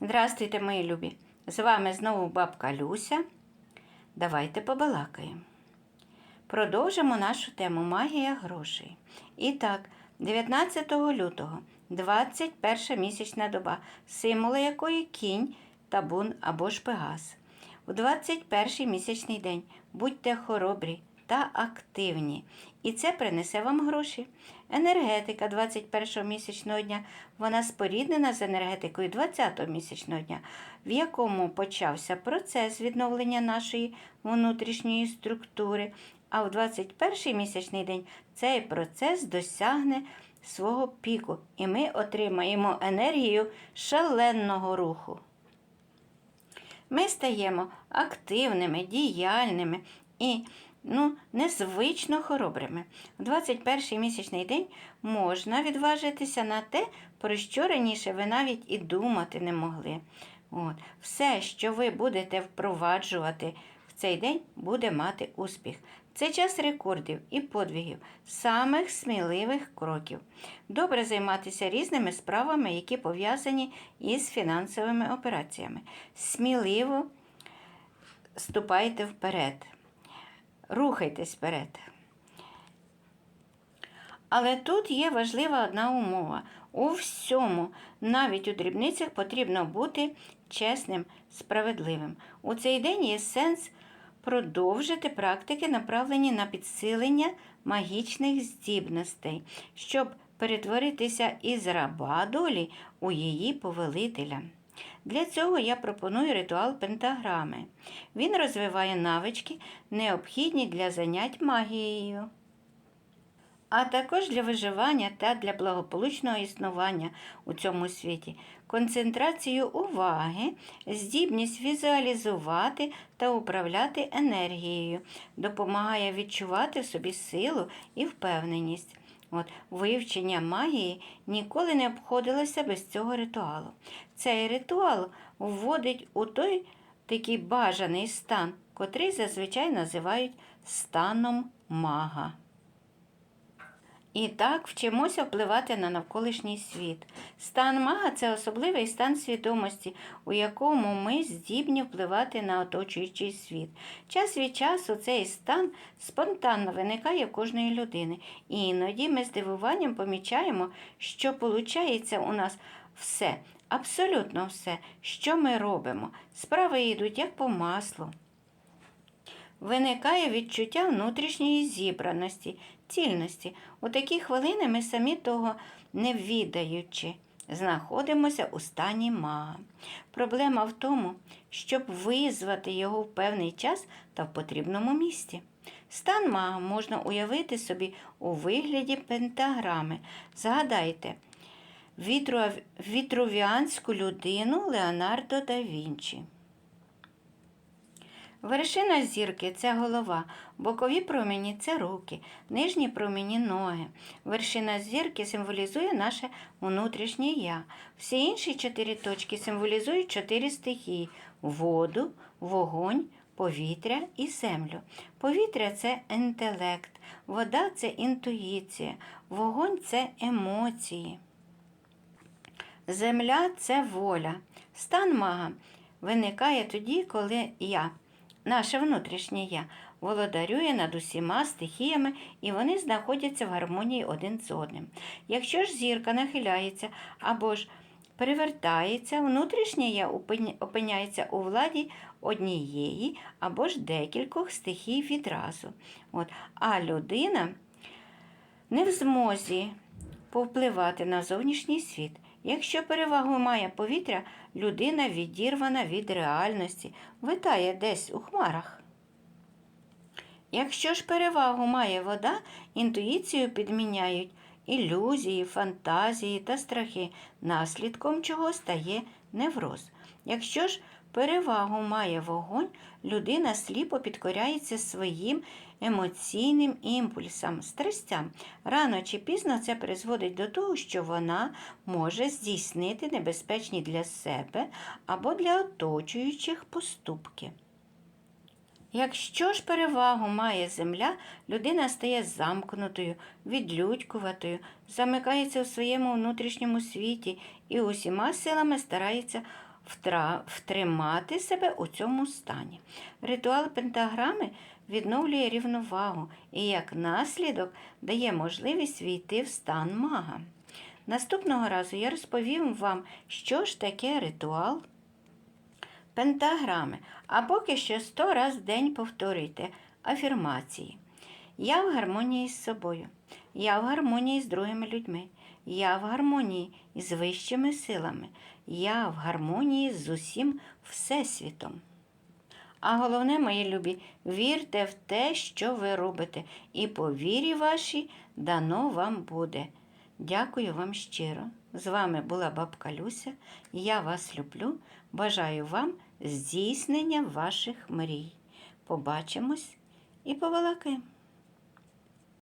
Здравствуйте, мої любі! З вами знову бабка Люся. Давайте побалакаємо. Продовжимо нашу тему магія грошей. І так, 19 лютого, 21 місячна доба, символи якої кінь, табун або ж пегас. У 21 місячний день будьте хоробрі та активні. І це принесе вам гроші. Енергетика 21 місячного дня вона споріднена з енергетикою 20-го місячного дня, в якому почався процес відновлення нашої внутрішньої структури. А в 21 місячний день цей процес досягне свого піку, і ми отримаємо енергію шаленого руху. Ми стаємо активними, діяльними і ну, незвично хоробрими. У 21 місячний день можна відважитися на те, про що раніше ви навіть і думати не могли. От. Все, що ви будете впроваджувати в цей день, буде мати успіх. Це час рекордів і подвигів, самих сміливих кроків. Добре займатися різними справами, які пов'язані із фінансовими операціями. Сміливо ступайте вперед. Рухайтесь вперед. Але тут є важлива одна умова. У всьому, навіть у дрібницях, потрібно бути чесним, справедливим. У цей день є сенс продовжити практики, направлені на підсилення магічних здібностей, щоб перетворитися із раба долі у її повелителя. Для цього я пропоную ритуал пентаграми. Він розвиває навички, необхідні для занять магією, а також для виживання та для благополучного існування у цьому світі, концентрацію уваги, здібність візуалізувати та управляти енергією, допомагає відчувати в собі силу і впевненість. От, Вивчення магії ніколи не обходилося без цього ритуалу. Цей ритуал вводить у той такий бажаний стан, котрий зазвичай називають станом мага. І так вчимося впливати на навколишній світ. Стан мага це особливий стан свідомості, у якому ми здібні впливати на оточуючий світ. Час від часу цей стан спонтанно виникає в кожної людини. І іноді ми з дивуванням помічаємо, що виходить у нас все, абсолютно все, що ми робимо. Справи йдуть як по маслу. Виникає відчуття внутрішньої зібраності, цільності. У такі хвилини ми самі того не відаючи, знаходимося у стані мага. Проблема в тому, щоб визвати його в певний час та в потрібному місці. Стан мага можна уявити собі у вигляді пентаграми. Згадайте, вітрувіанську людину Леонардо да Вінчі. Вершина зірки це голова, бокові промені це руки, нижні промені ноги. Вершина зірки символізує наше внутрішнє я. Всі інші чотири точки символізують чотири стихії воду, вогонь, повітря і землю. Повітря це інтелект, вода це інтуїція, вогонь це емоції. Земля це воля. Стан мага виникає тоді, коли я, наше внутрішнє я, володарює над усіма стихіями, і вони знаходяться в гармонії один з одним. Якщо ж зірка нахиляється або ж перевертається, внутрішнє я опиняється у владі однієї або ж декількох стихій відразу. От. А людина не в змозі повпливати на зовнішній світ. Якщо перевагу має повітря, людина відірвана від реальності, витає десь у хмарах. Якщо ж перевагу має вода, інтуїцію підміняють ілюзії, фантазії та страхи, наслідком чого стає невроз. Якщо ж перевагу має вогонь, людина сліпо підкоряється своїм емоційним імпульсам, страстям. Рано чи пізно це призводить до того, що вона може здійснити небезпечні для себе або для оточуючих поступки. Якщо ж перевагу має земля, людина стає замкнутою, відлюдькуватою, замикається у своєму внутрішньому світі і усіма силами старається втримати себе у цьому стані. Ритуал пентаграми відновлює рівновагу і як наслідок дає можливість війти в стан мага. Наступного разу я розповім вам, що ж таке ритуал пентаграми, а поки що сто раз в день повторюйте афірмації. Я в гармонії з собою, я в гармонії з другими людьми, я в гармонії з вищими силами, я в гармонії з усім Всесвітом. А головне, мої любі, вірте в те, що ви робите, і по вірі вашій дано вам буде. Дякую вам щиро. З вами була бабка Люся. Я вас люблю. Бажаю вам здійснення ваших мрій. Побачимось і побалакаємо.